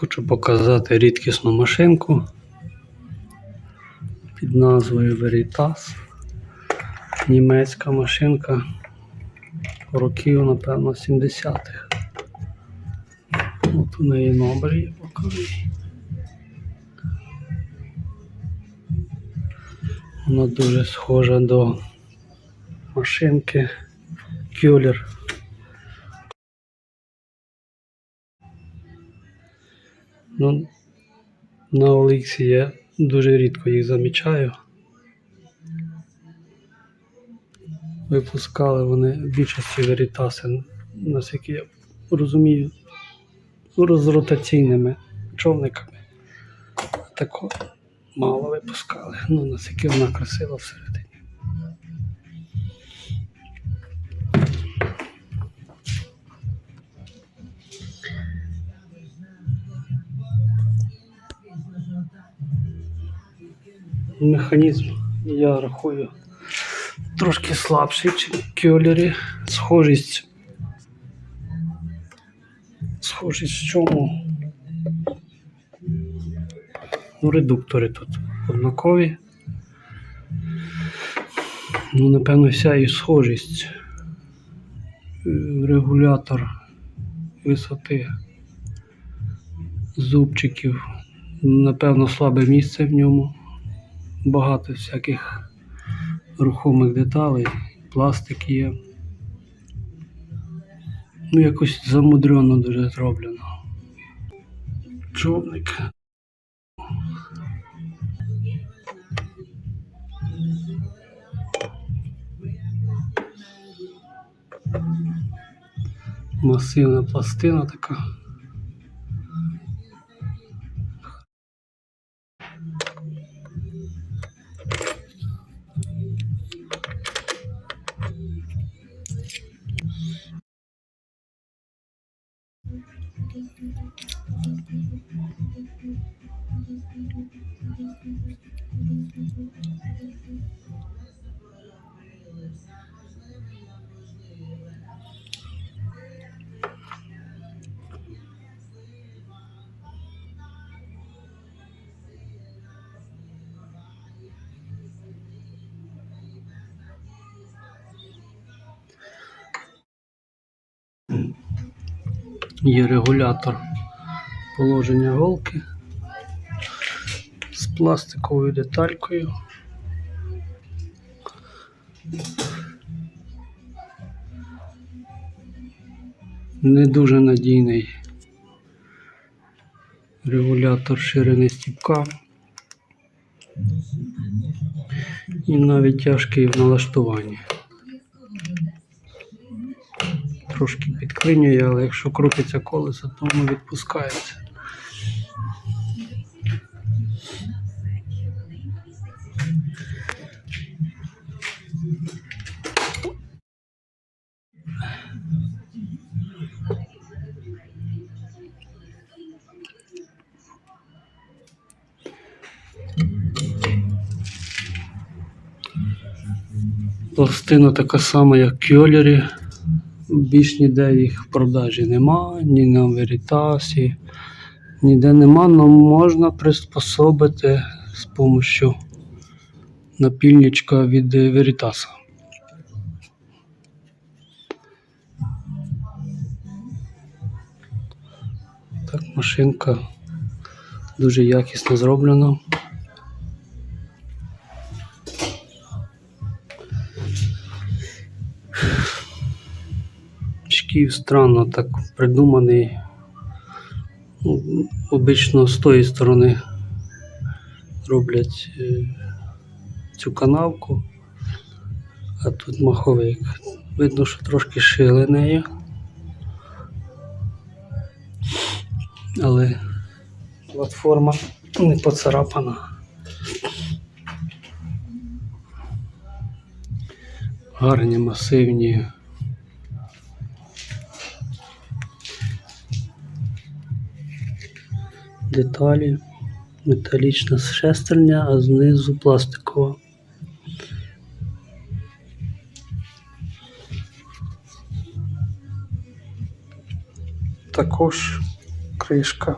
Хочу показати рідкісну машинку під назвою Veritas. Німецька машинка років, напевно, 70-х. От у неї номер є боковий. Вона дуже схожа до машинки Кюлер. Ну, на OLX я дуже рідко їх замічаю. Випускали вони більшості Верітаси, наскільки я розумію, з ротаційними човниками. Тако мало випускали. Ну, наскільки вона красива всередині. Механізм, я рахую, трошки слабший, ніж кьолері. Схожість. Схожість в чому? Ну, редуктори тут однакові. Ну, напевно, вся і схожість. Регулятор висоти зубчиків. Напевно, слабе місце в ньому. Багато всяких рухомих деталей, пластик є. Ну, якось замудрено дуже зроблено. Човник. Масивна пластина така. Є регулятор положення голки з пластиковою деталькою. Не дуже надійний регулятор ширини стіпка. І навіть тяжкий в налаштуванні. Трошки підклинює, але якщо крутиться колесо, то воно відпускається. Пластина така сама, як Кьолері. Більш ніде їх в продажі нема, ні на Верітасі, ніде нема, але можна приспособити з допомогою напільничка від Верітаса. Так, машинка дуже якісно зроблена. Шків странно так придуманий. Ну, Обично з тої сторони роблять е, цю канавку, а тут маховик. Видно, що трошки шили нею. Але платформа не поцарапана. Гарні масивні деталі, металічна шестерня, а знизу пластикова. Також кришка.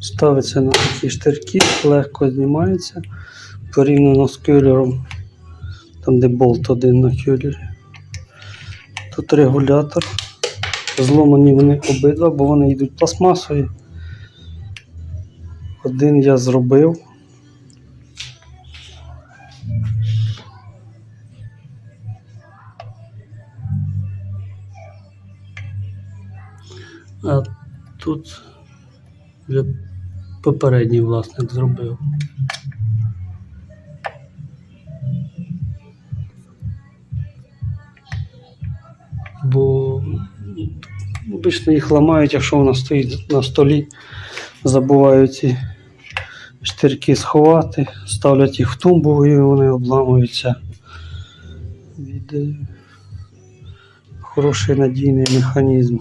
Ставиться на такі штирки, легко знімається порівняно з кюлером, там де болт один на кюлері. Тут регулятор. Зломані вони обидва, бо вони йдуть пластмасові. Один я зробив. А тут вже попередній власник зробив. Бо обично їх ламають, якщо вона стоїть на столі, забувають ці штирки сховати, ставлять їх в тумбу і вони обламуються. Від е, хороший надійний механізм.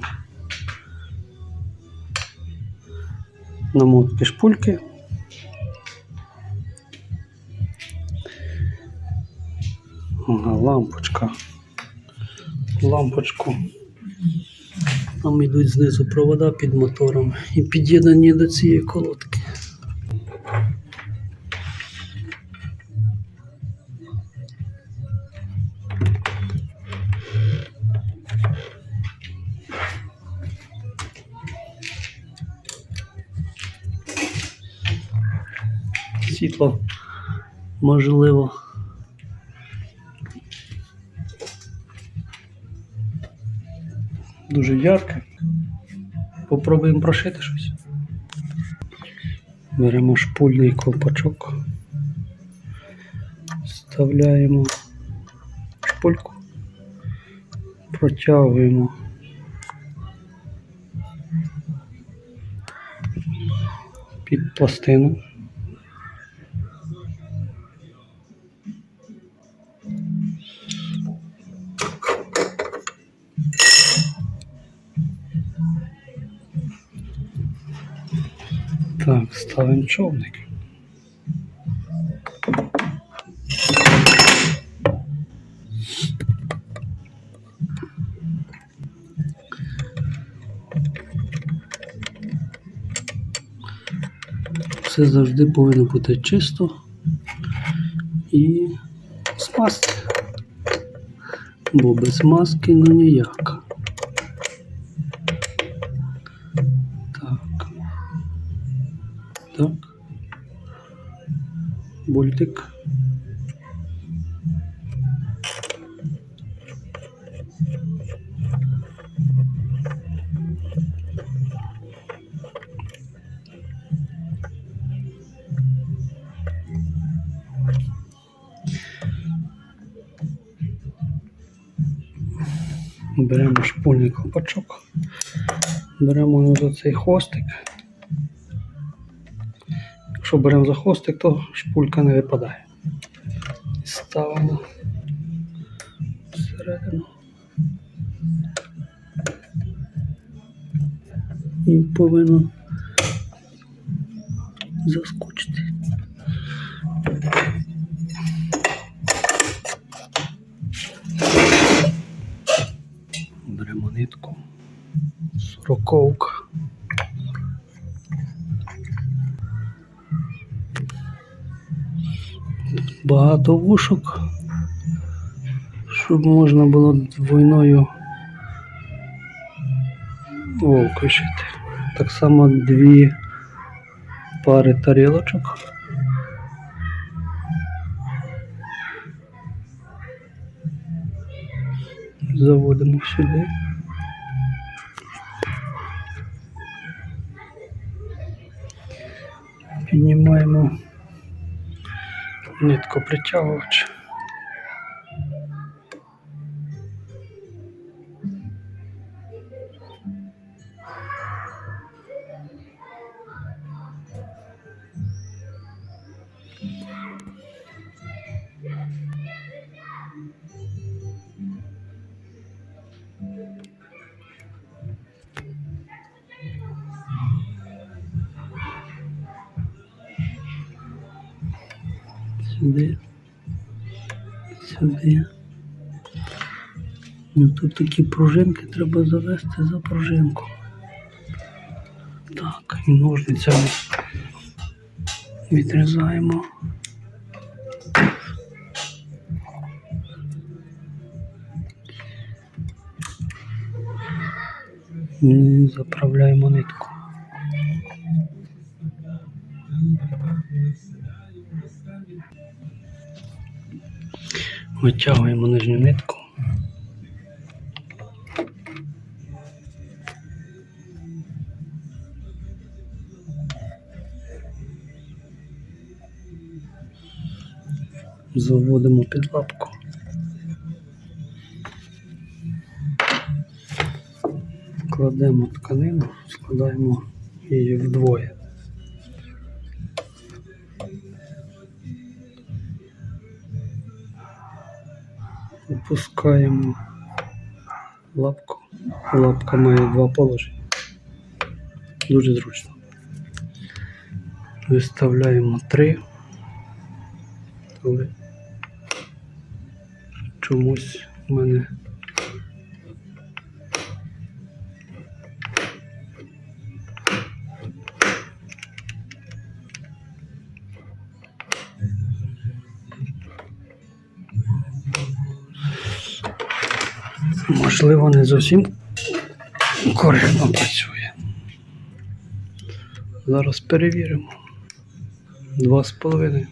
Намотки шпульки. Лампочка. Лампочку. Там йдуть знизу провода під мотором і під'єднані до цієї колодки. Світло можливо. Дуже ярке. Попробуємо прошити щось. Беремо шпульний ковпачок, вставляємо шпульку, протягуємо під пластину. Так, ставимо човник. Все завжди повинно бути чисто і з маски. Бо без маски ну ніяк. Беремо шпульний колпачок, беремо за цей хвостик. Якщо беремо за хвостик, то шпулька не випадає. Ставимо всередину. І повинно заскочити. Сороковка. багато вушок, щоб можна було двойною вовку шити. Так само дві пари тарілочок. Заводимо сюди. Піднімаємо нитку притягувач. Сюди. Сюди. Ну тут такі пружинки треба завести за пружинку. Так, і ножницями Відрізаємо. І заправляємо нитку. Витягуємо нижню нитку. Заводимо під лапку. Кладемо тканину, складаємо її вдвоє. Опускаємо лапку. Лапка має два положення. Дуже зручно. Виставляємо три, але чомусь в мене можливо не зовсім коректно працює. Зараз перевіримо. Два з половиною.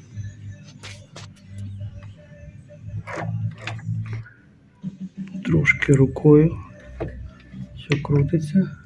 Трошки рукою. Все крутиться.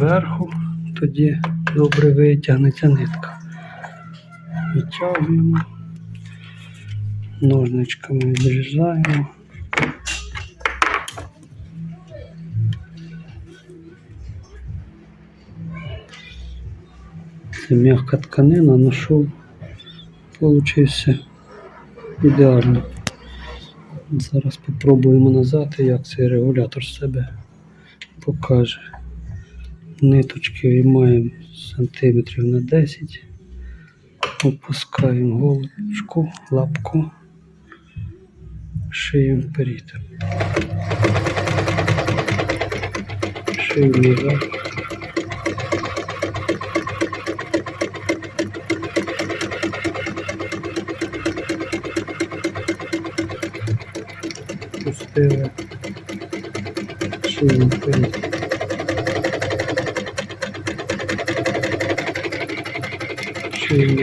Доверху, тоді добре витягнеться нитка. Відтягуємо, ножничками відрізаємо. Це м'яка тканина, знайшов, получився ідеально. Зараз попробуємо назад, як цей регулятор себе покаже. Ниточки виймаємо сантиметрів на 10, опускаємо голочку, лапку, шиємо вперед. Шию назад. Пустили. Шиємо вперед. Шиємо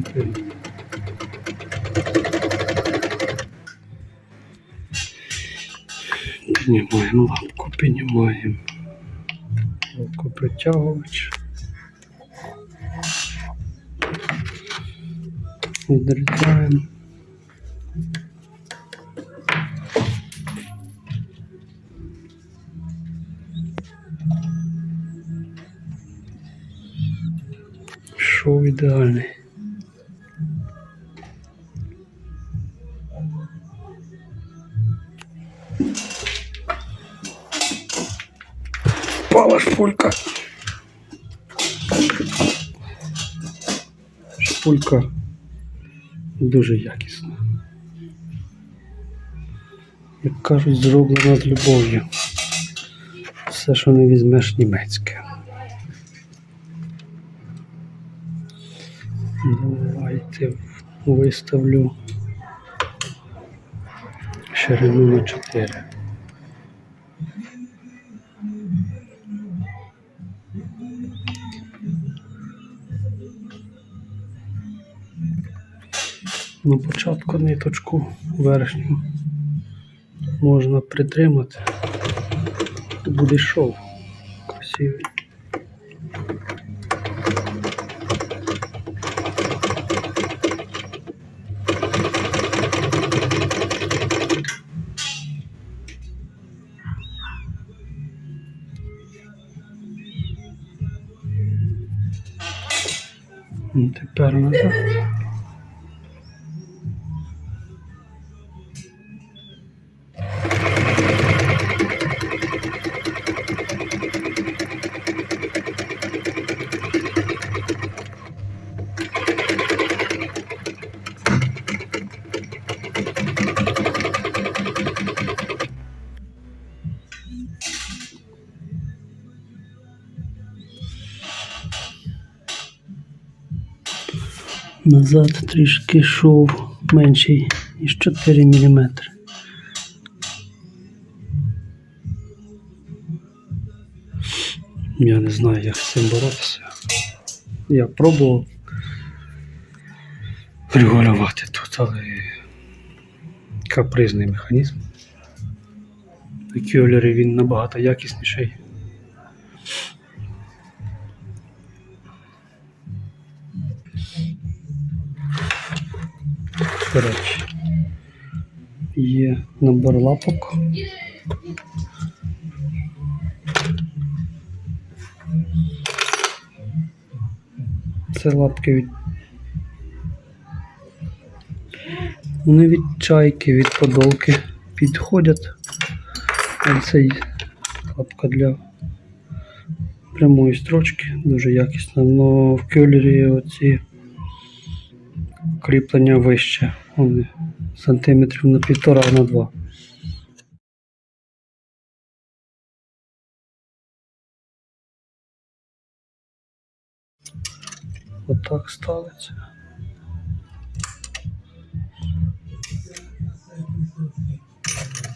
вперед. Піднімаємо лапку, піднімаємо. Лапку притягувач. Відрізаємо. Ідеальний. Впала шпулька. Шпулька дуже якісна. Як кажуть, зроблена з любов'ю. Все, що не візьмеш німецьке. Давайте виставлю ширину на 4. На початку ниточку верхню можна притримати. Буде шов красивий. 对。Назад. Трішки йшов менший, ніж 4 мм. Я не знаю, як з цим боротися. Я пробував регулювати тут, але капризний механізм. На кюлері він набагато якісніший. Коротше, є набор лапок. Це лапки від. Вони від чайки, від подолки підходять. Це лапка для прямої строчки, дуже якісна. Но в кюлері оці кріплення вище. Сантиметрів на півтора на два. Отак ставиться.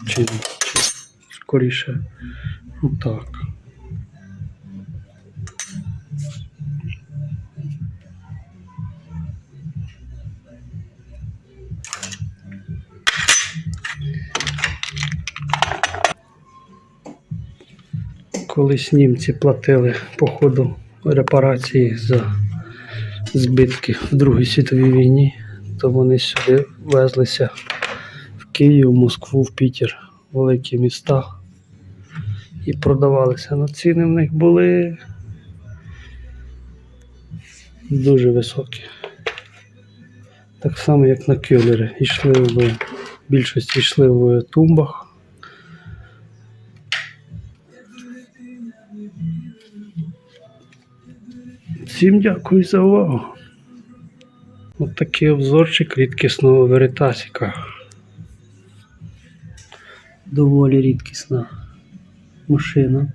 Чи, чи скоріше отак. Колись німці платили по ходу репарації за збитки в Другій світовій війні, то вони сюди везлися в Київ, Москву, в Пітер, великі міста і продавалися. Но ціни в них були дуже високі. Так само, як на кюлери. Йшли в більшості йшли в тумбах. Всім дякую за увагу. От такий обзорчик рідкісного веретасіка. Доволі рідкісна машина.